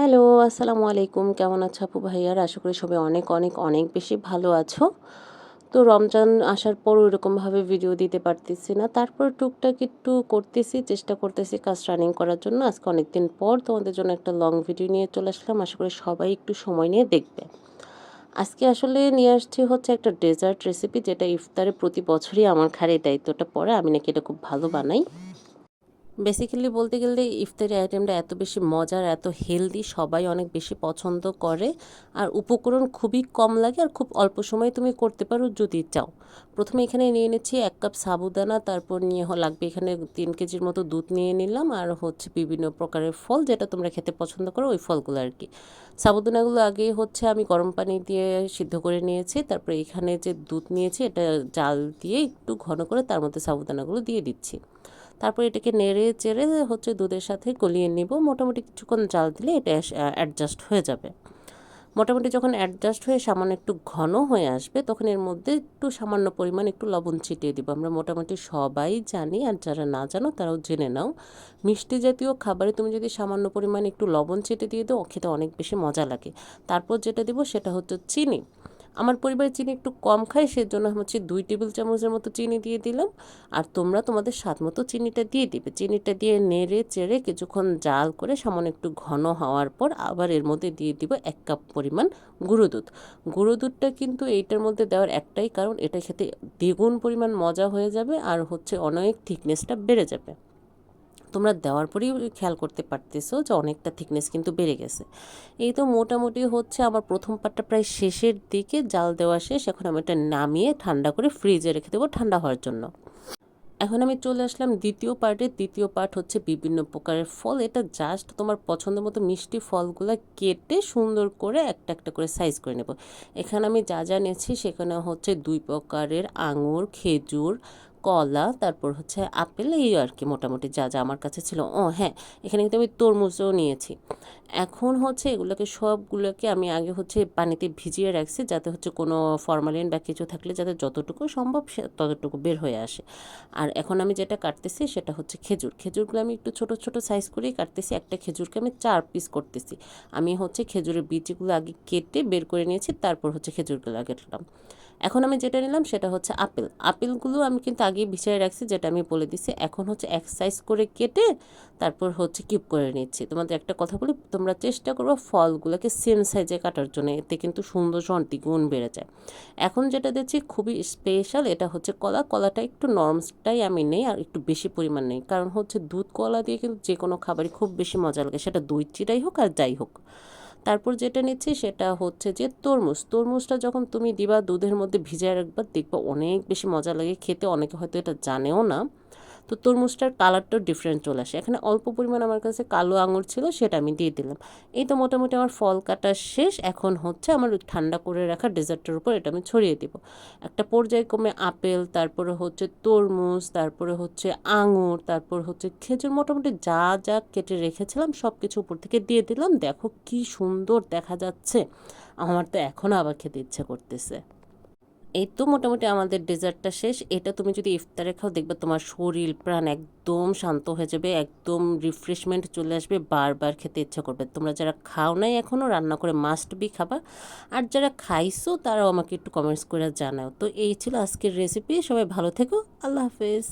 Hello, আসসালামু আলাইকুম। কেমন আছো আপু ভাইয়ার? আশা করি সবাই অনেক অনেক অনেক বেশি ভালো আছো। তো রমজান আসার পর ওইরকমভাবে ভিডিও দিতে পারতেছি না। তারপর টুকটাক একটু করতেছি, চেষ্টা করতেছি কাজ রানিং করার জন্য। আজকে অনেক দিন পর তোমাদের জন্য একটা লং ভিডিও নিয়ে চলে আসলাম। আশা করি সবাই একটু সময় নিয়ে দেখবে। আজকে আসলে নিয়ে আসছি হচ্ছে একটা ডেজার্ট রেসিপি যেটা ইফতারে প্রতি বছরই আমার খারে দায়িত্বটা পড়ে আমি নাকি এটা খুব ভালো বানাই। বেসিক্যালি বলতে গেলে ইফতারি আইটেমটা এত বেশি মজার, এত হেলদি সবাই অনেক বেশি পছন্দ করে। আর উপকরণ খুবই কম লাগে আর খুব অল্প সময়ে তুমি করতে পারো যদি চাও। প্রথমে এখানে নিয়ে নিচ্ছি এক কাপ সাবুদানা, তারপর নিয়ে লাগবে এখানে তিন কেজির মতো দুধ নিয়ে নিলাম আর হচ্ছে বিভিন্ন প্রকারের ফল যেটা তোমরা খেতে পছন্দ করো ওই ফলগুলো আর কি সাবুদানাগুলো আগে হচ্ছে আমি গরম পানি দিয়ে সিদ্ধ করে নিয়েছি, তারপরে এখানে যে দুধ নিয়েছি এটা জাল দিয়ে একটু ঘন করে তার মধ্যে সাবুদানাগুলো দিয়ে দিচ্ছি। তারপর এটাকে নেড়ে চেড়ে হচ্ছে দুধের সাথে গলিয়ে নিব। মোটামুটি কিছুক্ষণ জাল দিলে এটা অ্যাডজাস্ট হয়ে যাবে। মোটামুটি যখন অ্যাডজাস্ট হয়ে সামান্য একটু ঘন হয়ে আসবে, তখন এর মধ্যে একটু সামান্য পরিমাণ একটু লবণ ছিটিয়ে দিব। আমরা মোটামুটি সবাই জানি আর যারা না জানো তারাও জেনে নাও, মিষ্টি জাতীয় খাবারে তুমি যদি সামান্য পরিমাণ একটু লবণ ছিটিয়ে দিয়ে দাও, খেতে অনেক বেশি মজা লাগে। তারপর যেটা দিব সেটা হচ্ছে চিনি। আমার পরিবারে চিনি একটু কম খায়, সেজন্য হচ্ছে দুই টেবিল চামচের মতো চিনি দিয়ে দিলাম। আর তোমরা তোমাদের স্বাদ মতো চিনিটা দিয়ে দিবে। চিনিটা দিয়ে নেড়ে চেড়ে কিছুক্ষণ জাল করে সামান্য একটু ঘন হওয়ার পর আবার এর মধ্যে দিয়ে দিব এক কাপ পরিমাণ গুঁড়ো দুধ। গুঁড়ো দুধটা কিন্তু এইটার মধ্যে দেওয়ার একটাই কারণ, এটা খেতে দ্বিগুণ পরিমাণ মজা হয়ে যাবে আর হচ্ছে অনেক থিকনেসটা বেড়ে যাবে। তোমরা দেওয়ার পরেই খেয়াল করতে পারতেছো যে অনেকটা থিকনেস কিন্তু বেড়ে গেছে। এই তো মোটামুটি হচ্ছে আমার প্রথম পার্টটা প্রায় শেষের দিকে জাল দেওয়া শেষ, এখন আমি এটা নামিয়ে ঠান্ডা করে ফ্রিজে রেখে দেবো ঠান্ডা হওয়ার জন্য। এখন আমি চলে আসলাম দ্বিতীয় পার্টে দ্বিতীয় পার্ট হচ্ছে বিভিন্ন প্রকারের ফল। এটা জাস্ট তোমার পছন্দ মতো মিষ্টি ফলগুলো কেটে সুন্দর করে একটা একটা করে সাইজ করে নেব। এখানে আমি যা যা নিয়েছি সেখানে হচ্ছে দুই প্রকারের আঙুর, খেজুর কলা, তারপর হচ্ছে আপেল, এই আর কি মোটামুটি যা যা আমার কাছে ছিল। ও হ্যাঁ এখানে কিন্তু আমি তরমুজও নিয়েছি। এখন হচ্ছে এগুলোকে সবগুলোকে আমি আগে হচ্ছে পানিতে ভিজিয়ে রাখছি যাতে হচ্ছে কোনো ফরমালিন বা কিছু থাকলে যাতে যতটুকু সম্ভব সে ততটুকু বের হয়ে আসে। আর এখন আমি যেটা কাটতেছি সেটা হচ্ছে খেজুর। খেজুরগুলো আমি একটু ছোট ছোট সাইজ করেই কাটতেছি। একটা খেজুরকে আমি চার পিস করতেছি। আমি হচ্ছে খেজুরের বীজগুলো আগে কেটে বের করে নিয়েছি, তারপর হচ্ছে খেজুরগুলো আগে এখন আমি যেটা নিলাম সেটা হচ্ছে আপেল। আপেলগুলো আমি কিন্তু আগেই বিছিয়ে রাখছি, যেটা আমি বলে দিছি। এখন হচ্ছে এক সাইজ করে কেটে তারপর হচ্ছে কিপ করে নিচ্ছি। তোমাদের একটা কথা বলি, তোমরা চেষ্টা করব ফলগুলোকে সেম সাইজে কাটার জন্য, এতে কিন্তু সুন্দর গুণ বেড়ে যায়। এখন যেটা দিচ্ছি খুবই স্পেশাল এটা হচ্ছে কলা। কলাটা একটু নরমসটাই আমি নেই, আর একটু বেশি পরিমাণ নেই। কারণ হচ্ছে দুধ কলা দিয়ে কিন্তু যে কোনো খাবারই খুব বেশি মজা লাগে। সেটা দই চিটাই হোক আর যাই হোক। তারপর যেটা নিচ্ছি সেটা হচ্ছে যে তরমুজ। তরমুজটা যখন তুমি দিবা দুধের মধ্যে ভিজায় রাখবা, দেখবা অনেক বেশি মজা লাগে। খেতে অনেকে হয়তো এটা জানেও না। তো তরমুজটার কালারটাও ডিফারেন্ট চলে আসে। এখানে অল্প পরিমাণ আমার কাছে কালো আঙুর ছিল, সেটা আমি দিয়ে দিলাম। এই তো মোটামুটি আমার ফল কাটা শেষ। এখন হচ্ছে আমার ঠান্ডা করে রাখা ডেজার্টের উপর এটা আমি ছড়িয়ে দিব। একটা পর্যায়ক্রমে আপেল, তারপরে হচ্ছে তরমুজ, তারপরে হচ্ছে আঙুর, তারপর হচ্ছে খেজুর, মোটামুটি যা যা কেটে রেখেছিলাম সব কিছু উপর থেকে দিয়ে দিলাম। দেখো কি সুন্দর দেখা যাচ্ছে। আমার তো এখনও আবার খেতে ইচ্ছে করতেছে। এই তো মোটামুটি আমাদের ডেজার্টটা শেষ। এটা তুমি যদি ইফতারে খাও, দেখবে তোমার শরীর, প্রাণ একদম শান্ত হয়ে যাবে, একদম রিফ্রেশমেন্ট চলে আসবে, বারবার খেতে ইচ্ছা করবে। তোমরা যারা খাও নাই এখনও রান্না করে মাস্ট বি খাবা। আর যারা খাইছো, তারাও আমাকে একটু কমেন্টস করে জানাও। তো এই ছিল আজকের রেসিপি সবাই ভালো থেকো। আল্লাহ হাফেজ।